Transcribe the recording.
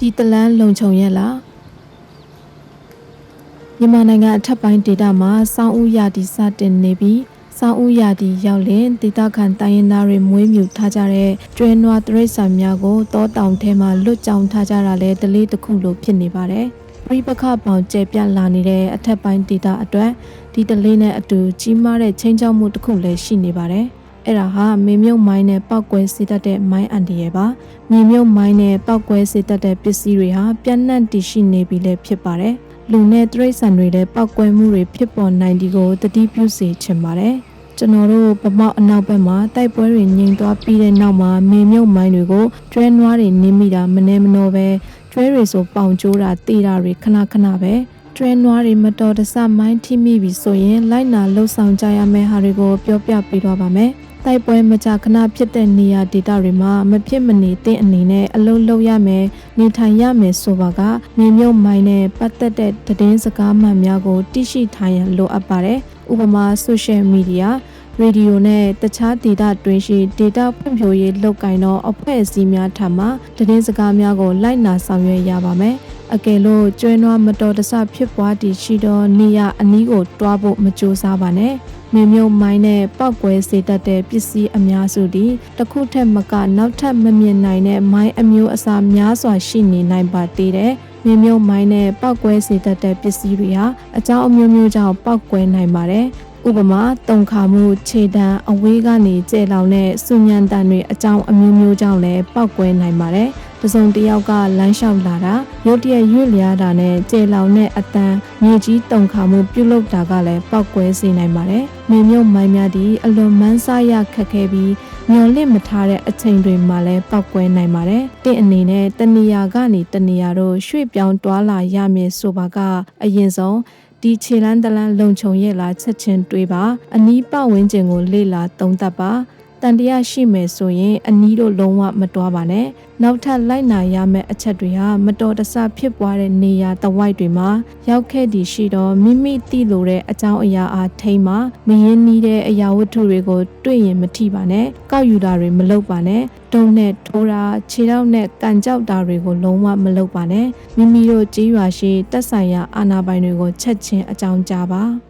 ဒီတလန်းလုံခြုံရဲ့လားမြန်မာနိုင်ငံအထက်ပိုင်းဒေသမှာစောင်းဦးရာတီစတင်နေပြီးစောင်းဦးရာတီရောက်လင်ဒေသခံတိုင်းရင်းသားတွေမွေးမြူထားကြတဲ့ကျွဲနွားတရိษံများကိုတောတောင်ထဲမှာလွတ်ကြောင်ထားကြတာလဲတလေးတစ်ခုလိုဖြစ်နေပါတယ်ပြိပခပေါင်ကျဲပြလာနေတဲ့အထက်ပိုင်းဒေသအတွက်ဒီတလေးနဲ့အတူကြီးမားတဲ့ချင်းချောက်မှုတစ်ခုလည်းရှိနေပါတယ် အဲ့ဒါဟာမေမြုပ်မိုင်းနဲ့ပောက်ကွဲစေတတ်တဲ့မိုင်းအန်ဒီရဲ့ပါမြေမြုပ်မိုင်းနဲ့ပောက်ကွဲစေတတ်တဲ့ပစ္စည်းတွေဟာပြန့်နှံ့တည်ရှိနေပြီလည်းဖြစ်ပါတယ်လူနဲ့တရိษံတွေလည်းပောက်ကွဲမှုတွေဖြစ်ပေါ်နိုင်ဒီကိုတတိပြုစေချင်ပါတယ်ကျွန်တော်တို့ပမောက်အနောက်ဘက်မှာတိုက်ပွဲတွေငြိမ်သွားပြီးတဲ့နောက်မှာမေမြုပ်မိုင်းတွေကိုကျွဲနွားတွေနင်းမိတာမနေမနှောပဲကျွဲတွေဆိုပေါင်ကျိုးတာတေးတာတွေခဏခဏပဲကျွဲနွားတွေမတော်တဆမိုင်းထိမိပြီဆိုရင်လိုက်နာလှုပ်ဆောင်ကြရမယ့်ဟာတွေကိုပြောပြပေးတော့ပါမယ် တိုက်ပွဲမကြခဏဖြစ်တဲ့နေရာဒေသတွေမှာမဖြစ်မနေတဲ့အနေနဲ့အလုံးလုံးရမယ်နေထိုင်ရမယ်ဆိုပါကမြေမြုပ်မိုင်းနဲ့ပတ်သက်တဲ့သတင်းစကားမှန်များကိုသိရှိထားရန်လိုအပ်ပါတယ်ဥပမာ social media ရေဒီယိုနဲ့တခြားဒေတာတွင်ရှိ data ဖွံ့ဖြိုးရေးလုပ်ကိုင်သောအဖွဲ့အစည်းများထံမှသတင်းစကားများကိုလိုက်နာဆောင်ရွက်ရပါမယ်။အကယ်လို့ကျွဲနွားမတော်တဆဖြစ်ပွားတည်ရှိသောနေရအနီးကိုတွားဖို့မကြိုးစားပါနဲ့။ မြေမြုပ်မိုင်းနဲ့ပောက်ကွဲစေတတ်တဲ့ပစ္စည်းအများစုသည်တစ်ခုထက်မကနောက်ထပ်မမြင်နိုင်တဲ့မိုင်းအမျိုးအစားများစွာရှိနေနိုင်ပါသေးတယ်။မြေမြုပ်မိုင်းနဲ့ပောက်ကွဲစေတတ်တဲ့ပစ္စည်းတွေဟာအကြောင်းအမျိုးမျိုးကြောင့်ပောက်ကွဲနိုင်ပါတယ်။ဥပမာတုံခါမှုခြေတံအဝေးကနေကျဲလောင်တဲ့စုညံတန်တွေအကြောင်းအမျိုးမျိုးကြောင့်လည်းပောက်ကွဲနိုင်ပါတယ်။ တစုံတစ်ယောက်ကလမ်းလျှောက်လာတာရုတ်တရက်ရွေ့လျားတာနဲ့ကျဲလောင်တဲ့အတန်းမြေကြီးတုံခါမှုပြုတ်လုတာကလည်းပောက်ကွဲစေနိုင်ပါတယ်။မြေမြုပ်မိုင်းများသည့်အလွန်မန်းစားရခက်ခဲပြီးမျော်လင့်မထားတဲ့အချိန်တွေမှာလည်းပောက်ကွဲနိုင်ပါတယ်။တင့်အနေနဲ့တနေရာကနေတနေရာတို့ရွှေ့ပြောင်းတွာလာရမည်ဆိုပါကအရင်ဆုံးဒီခြေလန်းတလန်းလုံခြုံရဲ့လားချက်ချင်းတွေးပါအနီးပတ်ဝန်းကျင်ကိုလေ့လာသုံးသပ်ပါ တန်တရားရှိမယ်ဆိုရင်အနီးတို့လုံးဝမတွားပါနဲ့နောက်ထပ်လိုက်နာရမယ့်အချက်တွေဟာမတော်တဆဖြစ်ပွားတဲ့နေရာတဝိုက်တွေမှာရောက်ခဲ့တည်ရှိတော့မိမိသိလိုတဲ့အကြောင်းအရာအားထိမ့်မှာမရင်းနှီးတဲ့အရာဝတ္ထုတွေကိုတွေ့ရင်မထိပါနဲ့ကောက်ယူတာတွေမလုပ်ပါနဲ့တုံးနဲ့ထိုးတာခြေထောက်နဲ့ကန်ကြောက်တာတွေကိုလုံးဝမလုပ်ပါနဲ့မိမိတို့ကြေးရွာရှိတက်ဆိုင်ရာအာဏာပိုင်တွေကိုချက်ချင်းအကြောင်းကြားပါ